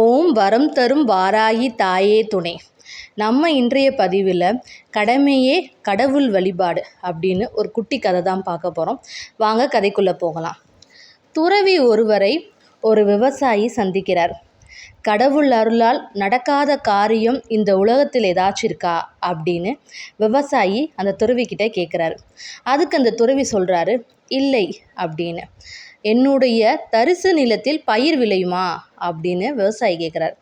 ஓம் வரம் தரும் வாராகி தாயே துணை. நம்ம இன்றைய பதிவில் கடமையே கடவுள் வழிபாடு அப்படின்னு ஒரு குட்டி கதை தான் பார்க்க போகிறோம் வாங்க கதைக்குள்ளே போகலாம். துறவி ஒருவரை ஒரு விவசாயி சந்திக்கிறார். கடவுள் அருளால் நடக்காத காரியம் இந்த உலகத்தில் ஏதாச்சும் இருக்கா அப்படின்னு விவசாயி அந்த துறவிக்கிட்ட கேட்குறாரு அதுக்கு அந்த துறவி சொல்கிறாரு இல்லை அப்படின்னு. என்னுடைய தரிசு நிலத்தில் பயிர் விளையுமா? அப்படின்னு விவசாயி கேட்குறாரு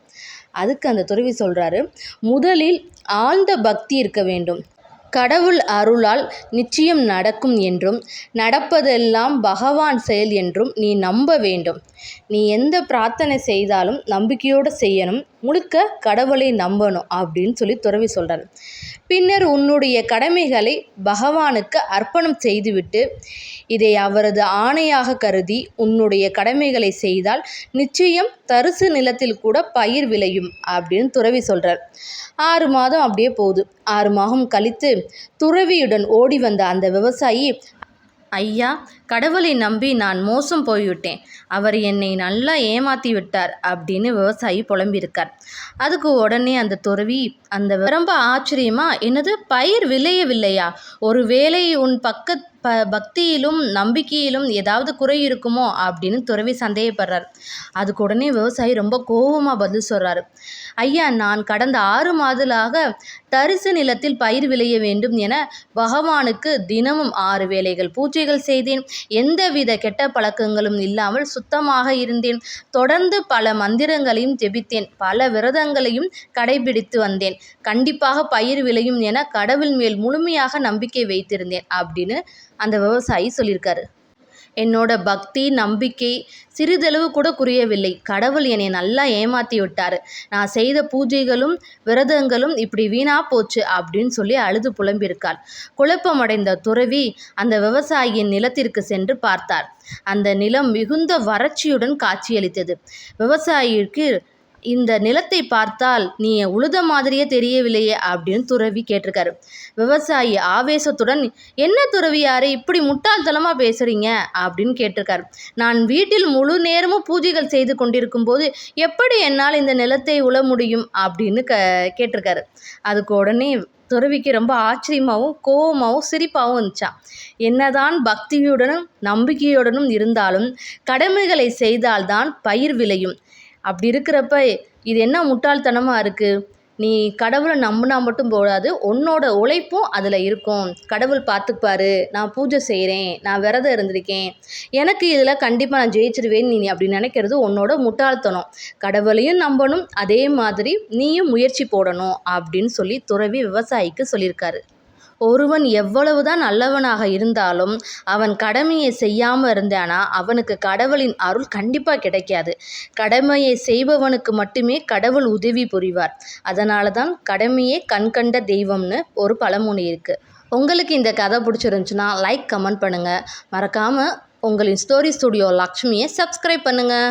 அதுக்கு அந்த துறவி சொல்கிறாரு முதலில் ஆழ்ந்த பக்தி இருக்க வேண்டும். கடவுள் அருளால் நிச்சயம் நடக்கும் என்றும் நடப்பதெல்லாம் பகவான் செயல் என்றும் நீ நம்ப வேண்டும். நீ எந்த பிரார்த்தனை செய்தாலும் நம்பிக்கையோடு செய்யணும். முழுக்க கடவுளை நம்பணும் அப்படின்னு சொல்லி துறவி சொல்கிறார் பின்னர் உன்னுடைய கடமைகளை பகவானுக்கு அர்ப்பணம் செய்துவிட்டு இதை அவரது ஆணையாக கருதி உன்னுடைய கடமைகளை செய்தால் நிச்சயம் தரிசு நிலத்தில் கூட பயிர் விளையும் அப்படின்னு துறவி சொல்கிறார் ஆறு மாதம் அப்படியே போகுது. ஆறு மாதம் கழித்து துறவியுடன் ஓடி வந்த அந்த விவசாயி ஐயா கடவுளை நம்பி நான் மோசம் போய்விட்டேன். அவர் என்னை நல்லா ஏமாற்றி விட்டார் அப்படின்னு விவசாயி புலம்பியிருக்கார். அதுக்கு உடனே அந்த துறவி அந்த ரொம்ப ஆச்சரியமா என்னது பயிர் விளையவில்லையா? ஒருவேளை உன் பக்க ப பக்தியிலும் நம்பிக்கையிலும் ஏதாவது குறை இருக்குமோ? அப்படின்னு துறவி சந்தேகப்படுறார். அதுக்கு உடனே விவசாயி ரொம்ப கோபமாக பதில் சொல்கிறாரு ஐயா நான் கடந்த ஆறு மாதலாக தரிசு நிலத்தில் பயிர் விளைய வேண்டும் என பகவானுக்கு தினமும் ஆறு வேளைகள் பூஜைகள் செய்தேன். எந்தவித கெட்ட பழக்கங்களும் இல்லாமல் சுத்தமாக இருந்தேன். தொடர்ந்து பல மந்திரங்களையும் ஜெபித்தேன். பல விரதங்களையும் கடைபிடித்து வந்தேன். கண்டிப்பாக பயிர் விளையும் என கடவுள் மேல் முழுமையாக நம்பிக்கை வைத்திருந்தேன். அப்படின்னு அந்த விவசாயி சொல்லியிருக்காரு. என்னோட பக்தி நம்பிக்கை சிறிதளவு கூட குறையவில்லை. கடவுள் என்னை நல்லா ஏமாற்றி விட்டார் நான் செய்த பூஜைகளும் விரதங்களும் இப்படி வீணா போச்சு அப்படின்னு சொல்லி அழுது புலம்பியிருக்கார் குழப்பமடைந்த துறவி அந்த விவசாயியின் நிலத்திற்கு சென்று பார்த்தார் அந்த நிலம் மிகுந்த வறட்சியுடன் காட்சியளித்தது. விவசாயிக்கு இந்த நிலத்தை பார்த்தால் நீ உழுத மாதிரியே தெரியவில்லையே அப்படின்னு துறவி கேட்டிருக்காரு. விவசாயி ஆவேசத்துடன் என்ன துறவியாரே இப்படி முட்டாள்தனமாக பேசுகிறீங்க அப்படின்னு கேட்டிருக்காரு. நான் வீட்டில் முழு நேரமும் பூஜைகள் செய்து கொண்டிருக்கும் போது எப்படி என்னால் இந்த நிலத்தை உழ முடியும்? அப்படின்னு க கேட்டிருக்காரு. அதுக்கு உடனே துறவிக்கு ரொம்ப ஆச்சரியமாகவும் கோபமாகவும் சிரிப்பாகவும் இருந்துச்சான் என்னதான் பக்தியுடனும் நம்பிக்கையுடனும் இருந்தாலும் கடமைகளை செய்தால்தான் பயிர் விளையும். அப்படி இருக்கிறப்ப இது என்ன முட்டாள்தனமாக இருக்குது நீ கடவுளை நம்பினா மட்டும் போடாது உன்னோட உழைப்பும் அதில் இருக்கும். கடவுள் பார்த்துப்பாரு நான் பூஜை செய்கிறேன் நான் விரதம் இருந்திருக்கேன். எனக்கு இதில் கண்டிப்பாக நான் ஜெயிச்சிருவேன் நீ அப்படி நினைக்கிறது உன்னோட முட்டாள்தனம். கடவுளையும் நம்பணும் அதே மாதிரி நீயும் முயற்சி போடணும் அப்படின்னு சொல்லி துறவி விவசாயிக்கு சொல்லியிருக்காரு. ஒருவன் எவ்வளவுதான் நல்லவனாக இருந்தாலும் அவன் கடமையை செய்யாமல் இருந்தானா அவனுக்கு கடவுளின் அருள் கண்டிப்பாக கிடைக்காது. கடமையை செய்பவனுக்கு மட்டுமே கடவுள் உதவி புரிவார். அதனால தான் கடமையே கண்கண்ட தெய்வம்னு ஒரு பழமொழி இருக்குது உங்களுக்கு இந்த கதை பிடிச்சிருந்துச்சுன்னா லைக் கமெண்ட் பண்ணுங்கள் மறக்காமல் உங்களின் ஸ்டோரி ஸ்டுடியோ லக்ஷ்மியை சப்ஸ்கிரைப் பண்ணுங்கள்